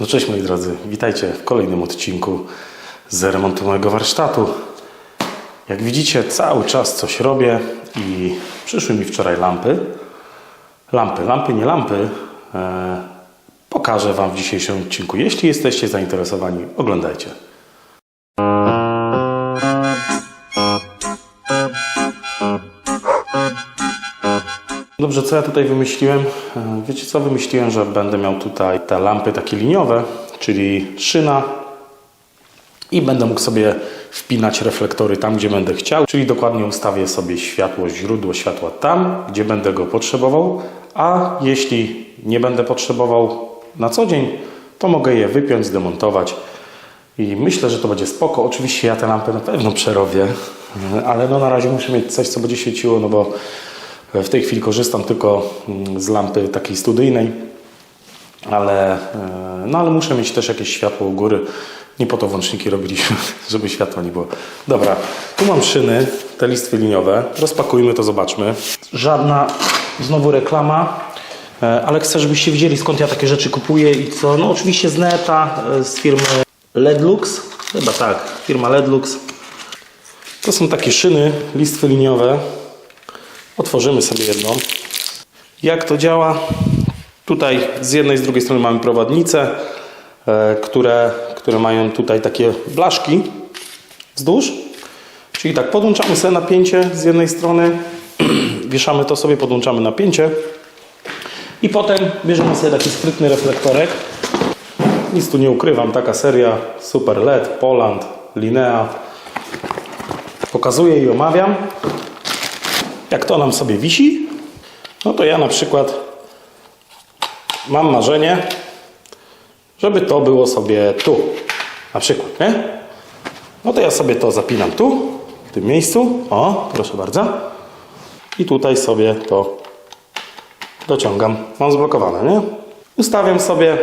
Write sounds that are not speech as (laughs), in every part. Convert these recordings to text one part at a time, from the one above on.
No cześć moi drodzy, witajcie w kolejnym odcinku z remontu mojego warsztatu. Jak widzicie, cały czas coś robię i przyszły mi wczoraj lampy. Lampy, lampy, nie lampy. E, pokażę Wam w dzisiejszym odcinku. Jeśli jesteście zainteresowani, oglądajcie. Dobrze, co ja tutaj wymyśliłem? E, Wiecie co? Wymyśliłem, że będę miał tutaj te lampy takie liniowe, czyli szyna i będę mógł sobie wpinać reflektory tam, gdzie będę chciał, czyli dokładnie ustawię sobie światło, źródło światła tam, gdzie będę go potrzebował, a jeśli nie będę potrzebował na co dzień, to mogę je wypiąć, zdemontować i myślę, że to będzie spoko. Oczywiście ja te lampy na pewno przerobię, ale no na razie muszę mieć coś, co będzie świeciło, no bo w tej chwili korzystam tylko mm, z lampy takiej studyjnej, ale, e, no ale muszę mieć też jakieś światło u góry. Nie po to włączniki robiliśmy, (laughs) żeby światła nie było. Dobra, tu mam szyny, te listwy liniowe. Rozpakujmy to, zobaczmy. Żadna znowu reklama, e, ale chcę, żebyście widzieli skąd ja takie rzeczy kupuję i co. No oczywiście z neta, e, z firmy Ledlux. Chyba tak, firma Ledlux. To są takie szyny, listwy liniowe. Otworzymy sobie jedną. Jak to działa? Tutaj z jednej i z drugiej strony mamy prowadnice, e, które, które mają tutaj takie blaszki wzdłuż. Czyli tak, podłączamy sobie napięcie z jednej strony, (clears throat) wieszamy to sobie, podłączamy napięcie i potem bierzemy sobie taki sprytny reflektorek. Nic tu nie ukrywam, taka seria Super LED, Poland, Linea. Pokazuję i omawiam. Jak to nam sobie wisi, no to ja na przykład mam marzenie, żeby to było sobie tu. Na przykład, nie? No to ja sobie to zapinam tu, w tym miejscu. O, proszę bardzo. I tutaj sobie to dociągam. Mam zblokowane, nie? Ustawiam sobie,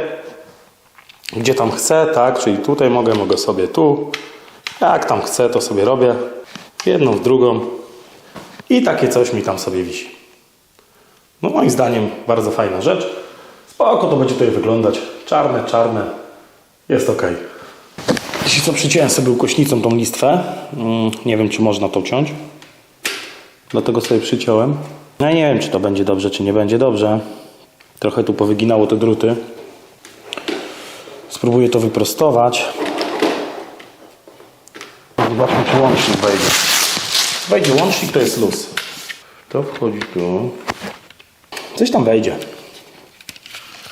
gdzie tam chcę, tak? Czyli tutaj mogę, mogę sobie tu. Jak tam chcę, to sobie robię. Jedną, w drugą. I takie coś mi tam sobie wisi. No moim zdaniem bardzo fajna rzecz. Spoko to będzie tutaj wyglądać. Czarne, czarne. Jest ok. Jeśli co, przyciąłem sobie ukośnicą tą listwę. Mm, Nie wiem, czy można to ciąć. Dlatego sobie przyciąłem. No ja nie wiem, czy to będzie dobrze, czy nie będzie dobrze. Trochę tu powyginało te druty. Spróbuję to wyprostować. Zobaczmy, czy łącznik wejdzie. Wejdzie łącznik, to jest luz. To wchodzi tu. Coś tam wejdzie.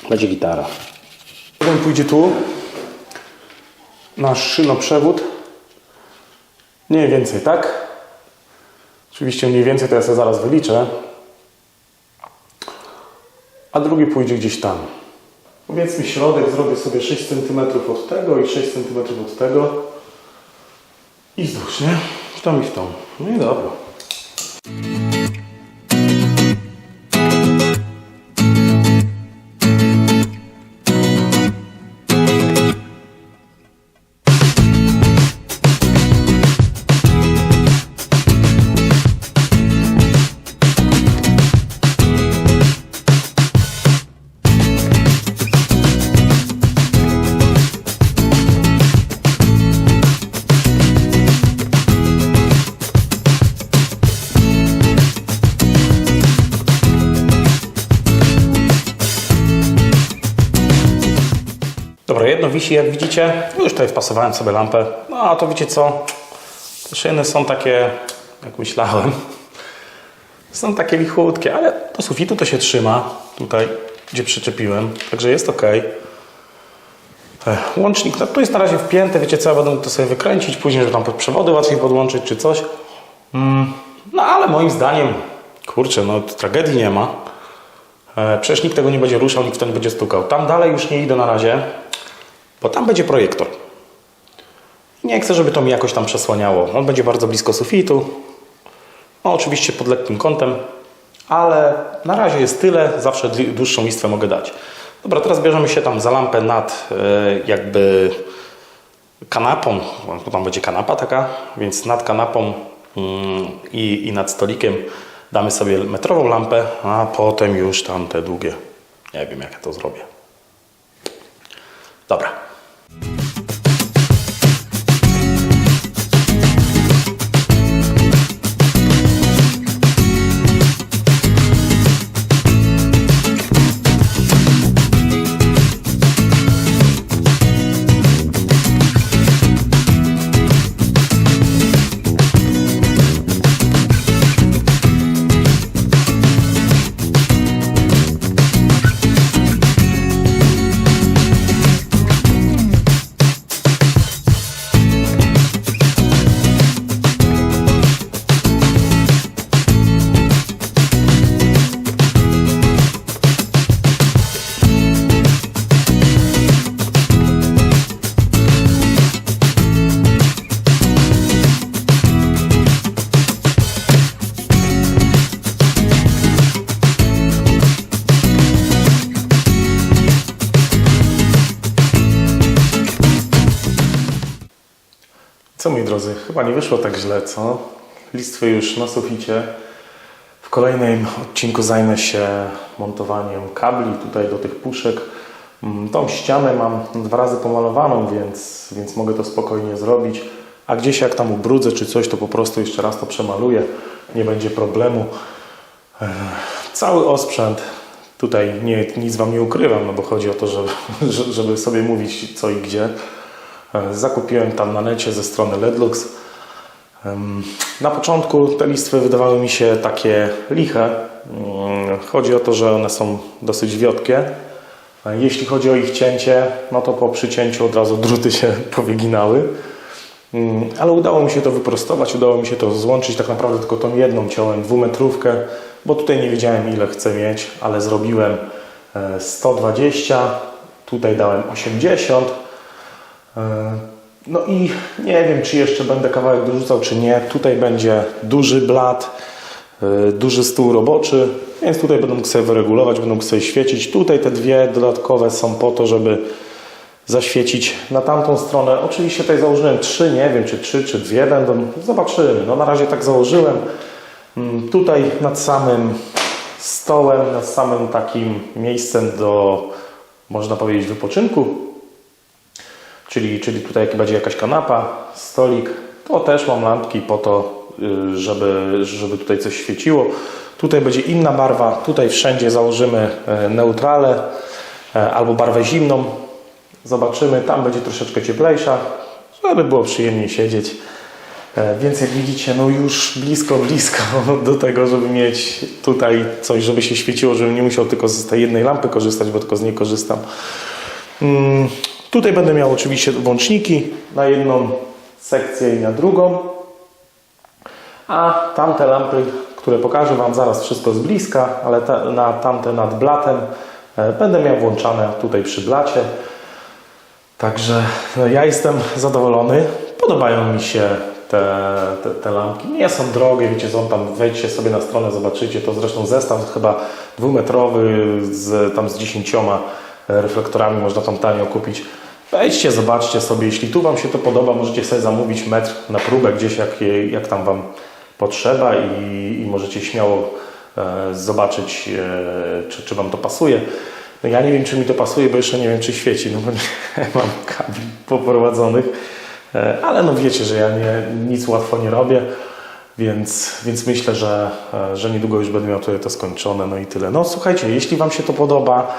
Będzie gitara. Jeden pójdzie tu. Nasz szynoprzewód. Mniej więcej, tak? Oczywiście mniej więcej to ja sobie zaraz wyliczę. A drugi pójdzie gdzieś tam. Powiedzmy środek zrobię sobie 6 cm od tego i 6 cm od tego. I wzdłuż, nie? W tą i w tą. No i dobra. Dobra, jedno wisi, jak widzicie. Już tutaj wpasowałem sobie lampę. No a to wiecie co? Te szyny są takie, jak myślałem. (laughs) Są takie lichutkie, ale do sufitu to się trzyma. Tutaj, gdzie przyczepiłem. Także jest ok. Łącznik, no, tu jest na razie wpięty. Wiecie co? Ja będę to sobie wykręcić. Później, żeby tam pod przewody łatwiej podłączyć czy coś. Mm, no ale moim zdaniem, kurczę, no tragedii nie ma. E, Przecież nikt tego nie będzie ruszał, nikt w to nie będzie stukał. Tam dalej już nie idę na razie, bo tam będzie projektor. Nie chcę, żeby to mi jakoś tam przesłaniało. On będzie bardzo blisko sufitu. No, oczywiście pod lekkim kątem, ale na razie jest tyle. Zawsze dłuższą listwę mogę dać. Dobra, teraz bierzemy się tam za lampę nad e, jakby kanapą, bo tam będzie kanapa taka, więc nad kanapą mm, i, i nad stolikiem damy sobie metrową lampę, a potem już tam te długie. Nie wiem, jak ja to zrobię. Dobra. Co moi drodzy, chyba nie wyszło tak źle, co? Listwy już na suficie. W kolejnym odcinku zajmę się montowaniem kabli tutaj do tych puszek. Mm, Tą ścianę mam dwa razy pomalowaną, więc, więc mogę to spokojnie zrobić. A gdzieś jak tam ubrudzę czy coś, to po prostu jeszcze raz to przemaluję. Nie będzie problemu. Cały osprzęt, tutaj nie, nic Wam nie ukrywam, no bo chodzi o to, żeby, (laughs) żeby sobie mówić co i gdzie. E, Zakupiłem tam na necie ze strony Ledlux. Na początku te listwy wydawały mi się takie liche. Mm, Chodzi o to, że one są dosyć wiotkie. E, Jeśli chodzi o ich cięcie, no to po przycięciu od razu druty się (laughs) powyginały. Mm, Ale udało mi się to wyprostować, udało mi się to złączyć. Tak naprawdę tylko tą jedną ciąłem dwumetrówkę, bo tutaj nie wiedziałem ile chcę mieć, ale zrobiłem e, 120, tutaj dałem 80. E, No i nie wiem, czy jeszcze będę kawałek dorzucał, czy nie. Tutaj będzie duży blat, e, duży stół roboczy, więc tutaj będę mógł sobie wyregulować, będę mógł sobie świecić. Tutaj te dwie dodatkowe są po to, żeby zaświecić na tamtą stronę. Oczywiście tutaj założyłem trzy, nie wiem czy trzy, czy dwie będą. Zobaczymy. No na razie tak założyłem. Mm, Tutaj nad samym stołem, nad samym takim miejscem do, można powiedzieć, wypoczynku, czyli, czyli tutaj będzie jakaś kanapa, stolik, to też mam lampki po to, y, żeby, żeby tutaj coś świeciło. Tutaj będzie inna barwa, tutaj wszędzie założymy e, neutrale e, albo barwę zimną. Zobaczymy, tam będzie troszeczkę cieplejsza, żeby było przyjemniej siedzieć. E, Więc jak widzicie, no już blisko, blisko do tego, żeby mieć tutaj coś, żeby się świeciło, żebym nie musiał tylko z tej jednej lampy korzystać, bo tylko z niej korzystam. Tutaj będę miał oczywiście włączniki na jedną sekcję i na drugą. A tamte lampy, które pokażę Wam zaraz wszystko z bliska, ale ta, na tamte nad blatem e, będę miał włączane tutaj przy blacie. Także no, ja jestem zadowolony. Podobają mi się te, te, te lampki. Nie są drogie, wiecie, są tam, wejdźcie sobie na stronę, zobaczycie. To zresztą zestaw chyba dwumetrowy z, tam z dziesięcioma reflektorami można tam tanio kupić. Wejdźcie, zobaczcie sobie, jeśli tu Wam się to podoba, możecie sobie zamówić metr na próbę gdzieś, jak, jak tam Wam potrzeba i, i możecie śmiało e, zobaczyć, e, czy, czy Wam to pasuje. No ja nie wiem, czy mi to pasuje, bo jeszcze nie wiem, czy świeci, no bo nie (laughs) mam kabli poprowadzonych, e, ale no wiecie, że ja nie, nic łatwo nie robię, więc, więc myślę, że, e, że niedługo już będę miał tutaj to skończone, no i tyle. No słuchajcie, jeśli Wam się to podoba,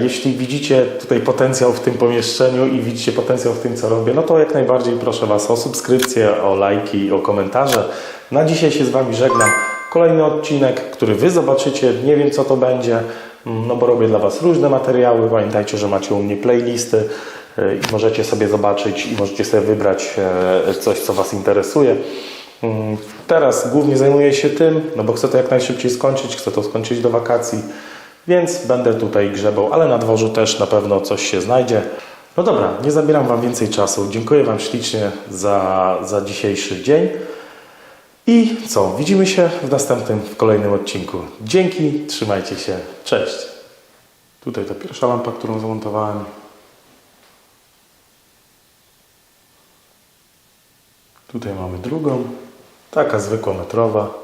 jeśli widzicie tutaj potencjał w tym pomieszczeniu i widzicie potencjał w tym, co robię, no to jak najbardziej proszę Was o subskrypcję, o lajki, o komentarze. Na dzisiaj się z Wami żegnam. Kolejny odcinek, który Wy zobaczycie, nie wiem co to będzie, mm, no bo robię dla Was różne materiały. Pamiętajcie, że macie u mnie playlisty e, i możecie sobie zobaczyć i możecie sobie wybrać e, coś, co Was interesuje. Mm, Teraz głównie zajmuję się tym, no bo chcę to jak najszybciej skończyć, chcę to skończyć do wakacji, więc będę tutaj grzebał, ale na dworzu też na pewno coś się znajdzie. No dobra, nie zabieram Wam więcej czasu. Dziękuję Wam ślicznie za, za dzisiejszy dzień. I co? Widzimy się w następnym, w kolejnym odcinku. Dzięki, trzymajcie się, cześć. Tutaj ta pierwsza lampa, którą zamontowałem. Tutaj mamy drugą, taka zwykła metrowa.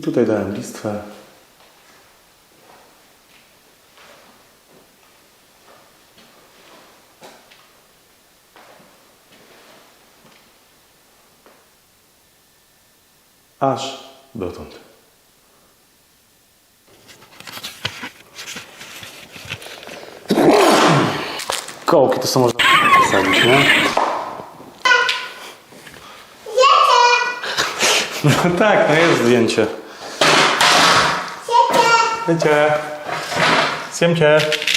I tutaj dałem listwę. Aż dotąd. Kołki to są można posadzić, nie? (laughs) No tak, no jest zdjęcie. Zdjęcie. Zdjęcie.